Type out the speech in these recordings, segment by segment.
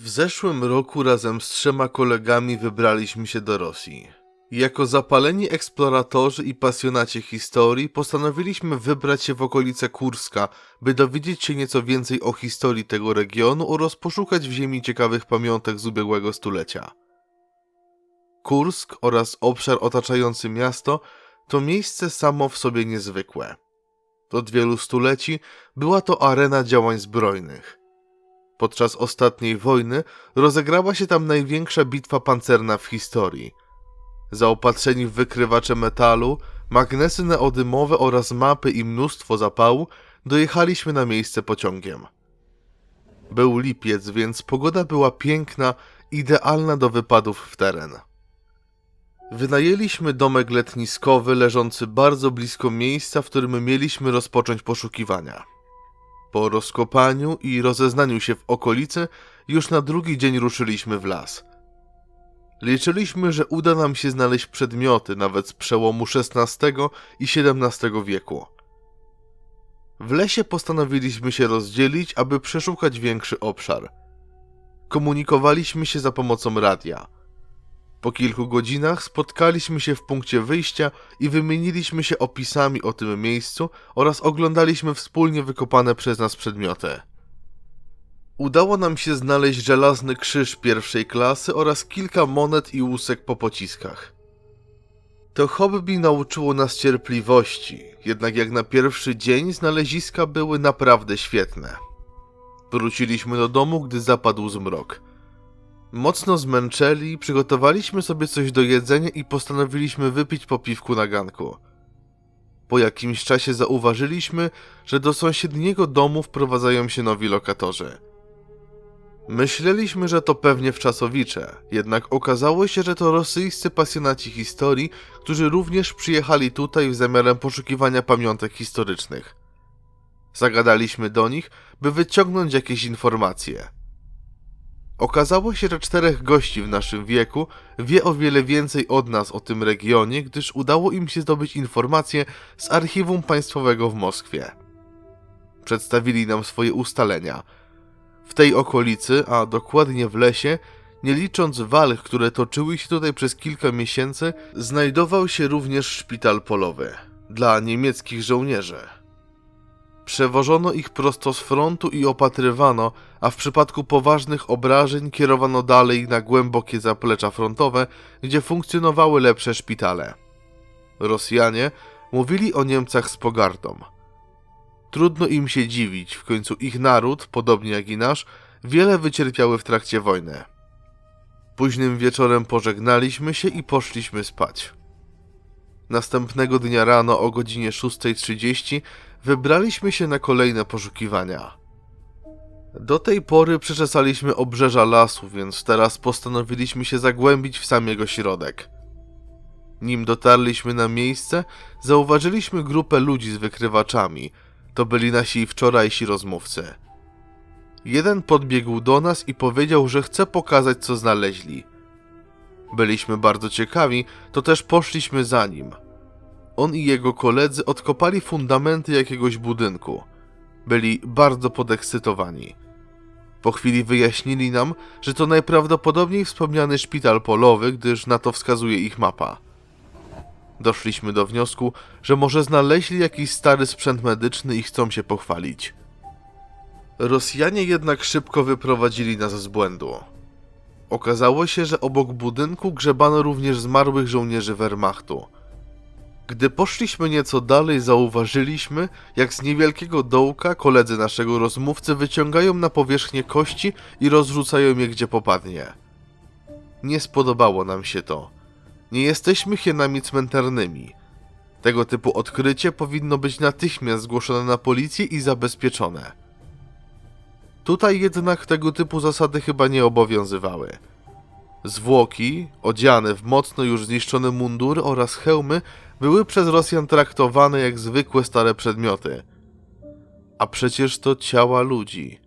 W zeszłym roku razem z trzema kolegami wybraliśmy się do Rosji. Jako zapaleni eksploratorzy i pasjonaci historii postanowiliśmy wybrać się w okolice Kurska, by dowiedzieć się nieco więcej o historii tego regionu oraz poszukać w ziemi ciekawych pamiątek z ubiegłego stulecia. Kursk oraz obszar otaczający miasto to miejsce samo w sobie niezwykłe. Od wielu stuleci była to arena działań zbrojnych. Podczas ostatniej wojny rozegrała się tam największa bitwa pancerna w historii. Zaopatrzeni w wykrywacze metalu, magnesy neodymowe oraz mapy i mnóstwo zapału, dojechaliśmy na miejsce pociągiem. Był lipiec, więc pogoda była piękna, idealna do wypadów w teren. Wynajęliśmy domek letniskowy leżący bardzo blisko miejsca, w którym mieliśmy rozpocząć poszukiwania. Po rozkopaniu i rozeznaniu się w okolicy, już na drugi dzień ruszyliśmy w las. Liczyliśmy, że uda nam się znaleźć przedmioty nawet z przełomu XVI i XVII wieku. W lesie postanowiliśmy się rozdzielić, aby przeszukać większy obszar. Komunikowaliśmy się za pomocą radia. Po kilku godzinach spotkaliśmy się w punkcie wyjścia i wymieniliśmy się opisami o tym miejscu oraz oglądaliśmy wspólnie wykopane przez nas przedmioty. Udało nam się znaleźć żelazny krzyż pierwszej klasy oraz kilka monet i łusek po pociskach. To hobby nauczyło nas cierpliwości, jednak jak na pierwszy dzień znaleziska były naprawdę świetne. Wróciliśmy do domu, gdy zapadł zmrok. Mocno zmęczeni, przygotowaliśmy sobie coś do jedzenia i postanowiliśmy wypić po piwku na ganku. Po jakimś czasie zauważyliśmy, że do sąsiedniego domu wprowadzają się nowi lokatorzy. Myśleliśmy, że to pewnie wczasowicze, jednak okazało się, że to rosyjscy pasjonaci historii, którzy również przyjechali tutaj w zamiarem poszukiwania pamiątek historycznych. Zagadaliśmy do nich, by wyciągnąć jakieś informacje. Okazało się, że czterech gości w naszym wieku wie o wiele więcej od nas o tym regionie, gdyż udało im się zdobyć informacje z archiwum państwowego w Moskwie. Przedstawili nam swoje ustalenia. W tej okolicy, a dokładnie w lesie, nie licząc walk, które toczyły się tutaj przez kilka miesięcy, znajdował się również szpital polowy dla niemieckich żołnierzy. Przewożono ich prosto z frontu i opatrywano, a w przypadku poważnych obrażeń kierowano dalej na głębokie zaplecza frontowe, gdzie funkcjonowały lepsze szpitale. Rosjanie mówili o Niemcach z pogardą. Trudno im się dziwić, w końcu ich naród, podobnie jak i nasz, wiele wycierpiały w trakcie wojny. Późnym wieczorem pożegnaliśmy się i poszliśmy spać. Następnego dnia rano o godzinie 6.30 wybraliśmy się na kolejne poszukiwania. Do tej pory przeczesaliśmy obrzeża lasu, więc teraz postanowiliśmy się zagłębić w sam jego środek. Nim dotarliśmy na miejsce, zauważyliśmy grupę ludzi z wykrywaczami. To byli nasi wczorajsi rozmówcy. Jeden podbiegł do nas i powiedział, że chce pokazać, co znaleźli. Byliśmy bardzo ciekawi, to też poszliśmy za nim. On i jego koledzy odkopali fundamenty jakiegoś budynku. Byli bardzo podekscytowani. Po chwili wyjaśnili nam, że to najprawdopodobniej wspomniany szpital polowy, gdyż na to wskazuje ich mapa. Doszliśmy do wniosku, że może znaleźli jakiś stary sprzęt medyczny i chcą się pochwalić. Rosjanie jednak szybko wyprowadzili nas z błędu. Okazało się, że obok budynku grzebano również zmarłych żołnierzy Wehrmachtu. Gdy poszliśmy nieco dalej, zauważyliśmy, jak z niewielkiego dołka koledzy naszego rozmówcy wyciągają na powierzchnię kości i rozrzucają je gdzie popadnie. Nie spodobało nam się to. Nie jesteśmy hienami cmentarnymi. Tego typu odkrycie powinno być natychmiast zgłoszone na policję i zabezpieczone. Tutaj jednak tego typu zasady chyba nie obowiązywały. Zwłoki, odziane w mocno już zniszczone mundury oraz hełmy, były przez Rosjan traktowane jak zwykłe stare przedmioty. A przecież to ciała ludzi.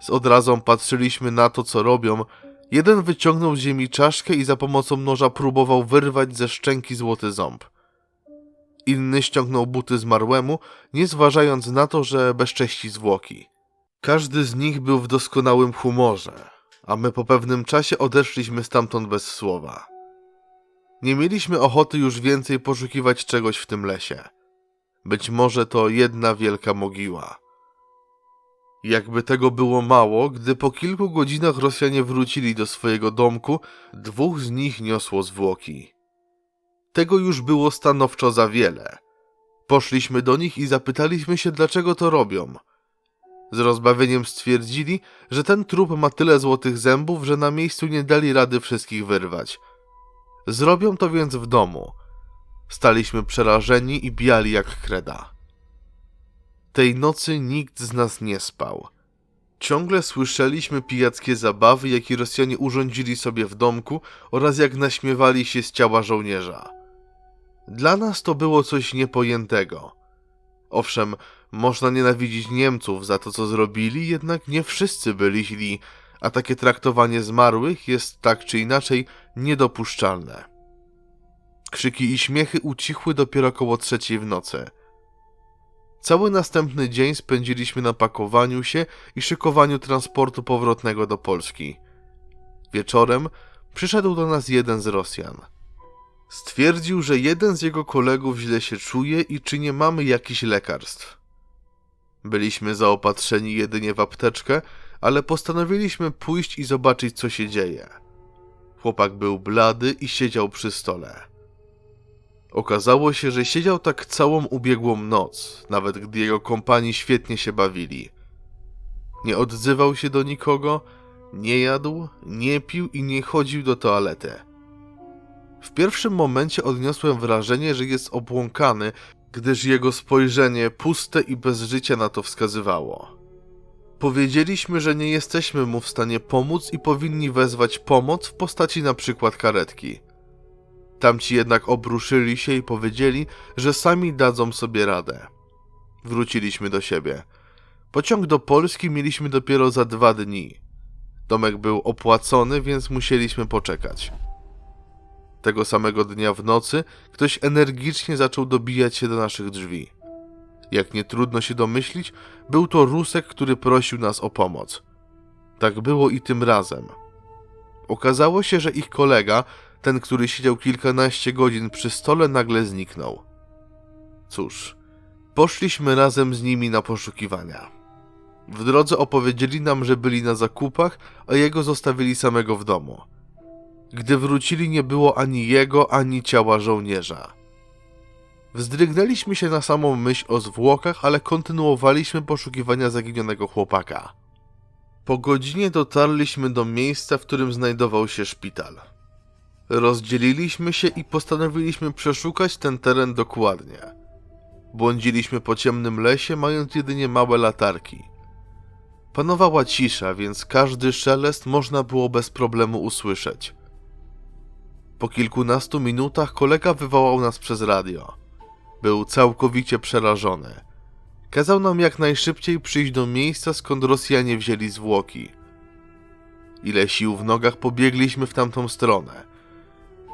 Z odrazą patrzyliśmy na to, co robią. Jeden wyciągnął z ziemi czaszkę i za pomocą noża próbował wyrwać ze szczęki złoty ząb. Inny ściągnął buty zmarłemu, nie zważając na to, że bezcześci zwłoki. Każdy z nich był w doskonałym humorze. a my po pewnym czasie odeszliśmy stamtąd bez słowa. Nie mieliśmy ochoty już więcej poszukiwać czegoś w tym lesie. Być może to jedna wielka mogiła. Jakby tego było mało, gdy po kilku godzinach Rosjanie wrócili do swojego domku, dwóch z nich niosło zwłoki. Tego już było stanowczo za wiele. Poszliśmy do nich i zapytaliśmy się, dlaczego to robią. Z rozbawieniem stwierdzili, że ten trup ma tyle złotych zębów, że na miejscu nie dali rady wszystkich wyrwać. Zrobią to więc w domu. Staliśmy przerażeni i biali jak kreda. Tej nocy nikt z nas nie spał. Ciągle słyszeliśmy pijackie zabawy, jakie Rosjanie urządzili sobie w domku oraz jak naśmiewali się z ciała żołnierza. Dla nas to było coś niepojętego. Owszem, można nienawidzić Niemców za to, co zrobili, jednak nie wszyscy byli źli, a takie traktowanie zmarłych jest tak czy inaczej niedopuszczalne. Krzyki i śmiechy ucichły dopiero koło trzeciej w nocy. Cały następny dzień spędziliśmy na pakowaniu się i szykowaniu transportu powrotnego do Polski. Wieczorem przyszedł do nas jeden z Rosjan. Stwierdził, że jeden z jego kolegów źle się czuje i czy nie mamy jakichś lekarstw. Byliśmy zaopatrzeni jedynie w apteczkę, ale postanowiliśmy pójść i zobaczyć, co się dzieje. Chłopak był blady i siedział przy stole. Okazało się, że siedział tak całą ubiegłą noc, nawet gdy jego kompani świetnie się bawili. Nie odzywał się do nikogo, nie jadł, nie pił i nie chodził do toalety. W pierwszym momencie odniosłem wrażenie, że jest obłąkany, gdyż jego spojrzenie puste i bez życia na to wskazywało. Powiedzieliśmy, że nie jesteśmy mu w stanie pomóc i powinni wezwać pomoc w postaci na przykład karetki. Tamci jednak obruszyli się i powiedzieli, że sami dadzą sobie radę. Wróciliśmy do siebie. Pociąg do Polski mieliśmy dopiero za dwa dni. Domek był opłacony, więc musieliśmy poczekać. Tego samego dnia w nocy ktoś energicznie zaczął dobijać się do naszych drzwi. Jak nie trudno się domyślić, był to Rusek, który prosił nas o pomoc. Tak było i tym razem. Okazało się, że ich kolega, ten, który siedział kilkanaście godzin przy stole, nagle zniknął. Cóż, poszliśmy razem z nimi na poszukiwania. W drodze opowiedzieli nam, że byli na zakupach, a jego zostawili samego w domu. Gdy wrócili, nie było ani jego, ani ciała żołnierza. Wzdrygnęliśmy się na samą myśl o zwłokach, ale kontynuowaliśmy poszukiwania zaginionego chłopaka. Po godzinie dotarliśmy do miejsca, w którym znajdował się szpital. Rozdzieliliśmy się i postanowiliśmy przeszukać ten teren dokładnie. Błądziliśmy po ciemnym lesie, mając jedynie małe latarki. Panowała cisza, więc każdy szelest można było bez problemu usłyszeć. Po kilkunastu minutach kolega wywołał nas przez radio. Był całkowicie przerażony. Kazał nam jak najszybciej przyjść do miejsca, skąd Rosjanie wzięli zwłoki. Ile sił w nogach pobiegliśmy w tamtą stronę.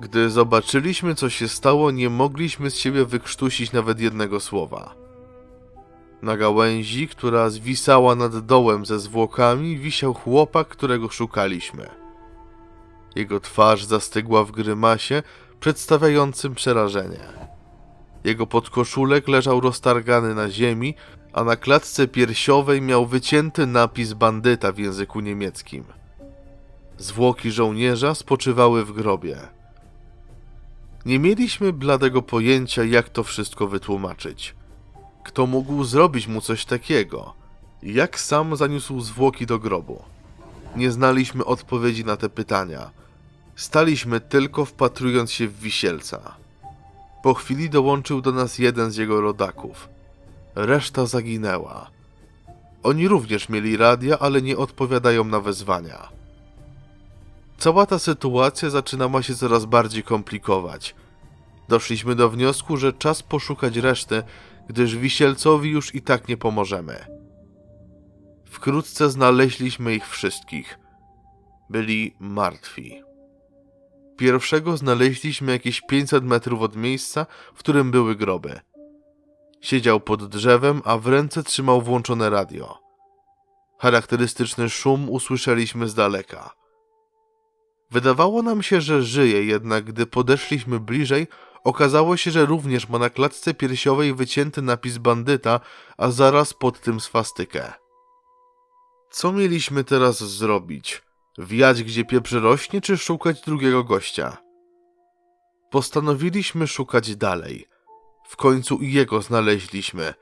Gdy zobaczyliśmy, co się stało, nie mogliśmy z siebie wykrztusić nawet jednego słowa. Na gałęzi, która zwisała nad dołem ze zwłokami, wisiał chłopak, którego szukaliśmy. Jego twarz zastygła w grymasie, przedstawiającym przerażenie. Jego podkoszulek leżał roztargany na ziemi, a na klatce piersiowej miał wycięty napis bandyta w języku niemieckim. Zwłoki żołnierza spoczywały w grobie. Nie mieliśmy bladego pojęcia, jak to wszystko wytłumaczyć. Kto mógł zrobić mu coś takiego? Jak sam zaniósł zwłoki do grobu? Nie znaliśmy odpowiedzi na te pytania. Staliśmy tylko wpatrując się w wisielca. Po chwili dołączył do nas jeden z jego rodaków. Reszta zaginęła. Oni również mieli radia, ale nie odpowiadają na wezwania. Cała ta sytuacja zaczynała się coraz bardziej komplikować. Doszliśmy do wniosku, że czas poszukać reszty, gdyż wisielcowi już i tak nie pomożemy. Wkrótce znaleźliśmy ich wszystkich. Byli martwi. Pierwszego znaleźliśmy jakieś 500 metrów od miejsca, w którym były groby. Siedział pod drzewem, a w ręce trzymał włączone radio. Charakterystyczny szum usłyszeliśmy z daleka. Wydawało nam się, że żyje, jednak gdy podeszliśmy bliżej, okazało się, że również ma na klatce piersiowej wycięty napis bandyta, a zaraz pod tym swastykę. Co mieliśmy teraz zrobić? Wjać gdzie pieprz rośnie, czy szukać drugiego gościa? Postanowiliśmy szukać dalej. W końcu i jego znaleźliśmy.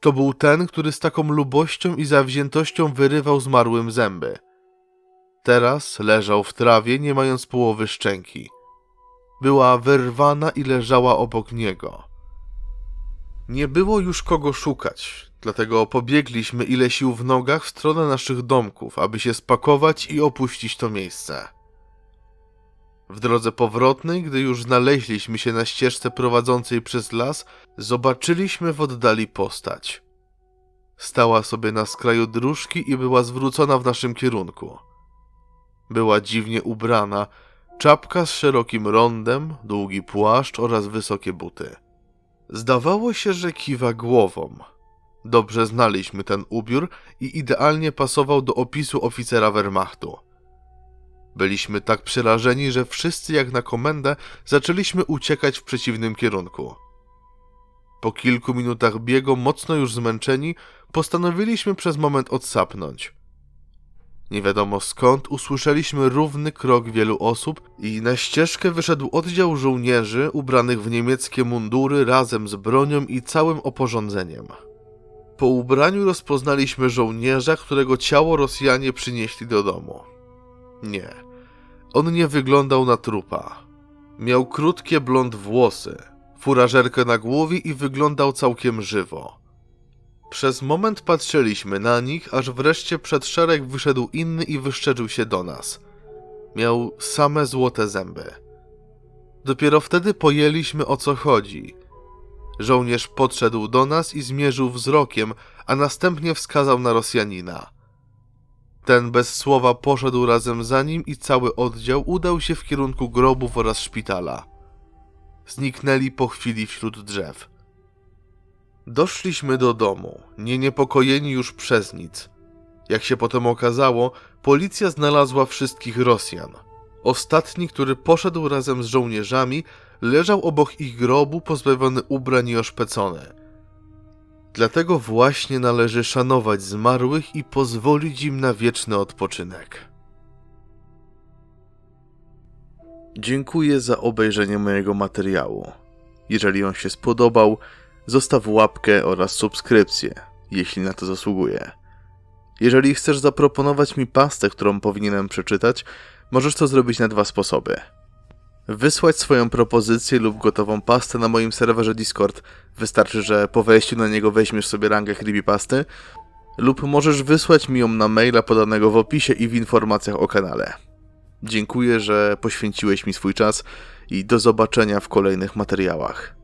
To był ten, który z taką lubością i zawziętością wyrywał zmarłym zęby. Teraz leżał w trawie, nie mając połowy szczęki. Była wyrwana i leżała obok niego. Nie było już kogo szukać, dlatego pobiegliśmy ile sił w nogach w stronę naszych domków, aby się spakować i opuścić to miejsce. W drodze powrotnej, gdy już znaleźliśmy się na ścieżce prowadzącej przez las, zobaczyliśmy w oddali postać. Stała sobie na skraju dróżki i była zwrócona w naszym kierunku. Była dziwnie ubrana, czapka z szerokim rondem, długi płaszcz oraz wysokie buty. Zdawało się, że kiwa głową. Dobrze znaliśmy ten ubiór i idealnie pasował do opisu oficera Wehrmachtu. Byliśmy tak przerażeni, że wszyscy jak na komendę zaczęliśmy uciekać w przeciwnym kierunku. Po kilku minutach biegu, mocno już zmęczeni, postanowiliśmy przez moment odsapnąć. Nie wiadomo skąd usłyszeliśmy równy krok wielu osób i na ścieżkę wyszedł oddział żołnierzy ubranych w niemieckie mundury razem z bronią i całym oporządzeniem. Po ubraniu rozpoznaliśmy żołnierza, którego ciało Rosjanie przynieśli do domu. Nie, on nie wyglądał na trupa. Miał krótkie blond włosy, furażerkę na głowie i wyglądał całkiem żywo. Przez moment patrzyliśmy na nich, aż wreszcie przed szereg wyszedł inny i wyszczerzył się do nas. Miał same złote zęby. Dopiero wtedy pojęliśmy o co chodzi. Żołnierz podszedł do nas i zmierzył wzrokiem, a następnie wskazał na Rosjanina. Ten bez słowa poszedł razem za nim i cały oddział udał się w kierunku grobów oraz szpitala. Zniknęli po chwili wśród drzew. Doszliśmy do domu, nie niepokojeni już przez nic. Jak się potem okazało, policja znalazła wszystkich Rosjan. Ostatni, który poszedł razem z żołnierzami, leżał obok ich grobu pozbawiony ubrań i oszpecony. Dlatego właśnie należy szanować zmarłych i pozwolić im na wieczny odpoczynek. Dziękuję za obejrzenie mojego materiału. Jeżeli on się spodobał, zostaw łapkę oraz subskrypcję, jeśli na to zasługuje. Jeżeli chcesz zaproponować mi pastę, którą powinienem przeczytać, możesz to zrobić na dwa sposoby. Wysłać swoją propozycję lub gotową pastę na moim serwerze Discord. Wystarczy, że po wejściu na niego weźmiesz sobie rangę creepypasty, lub możesz wysłać mi ją na maila podanego w opisie i w informacjach o kanale. Dziękuję, że poświęciłeś mi swój czas i do zobaczenia w kolejnych materiałach.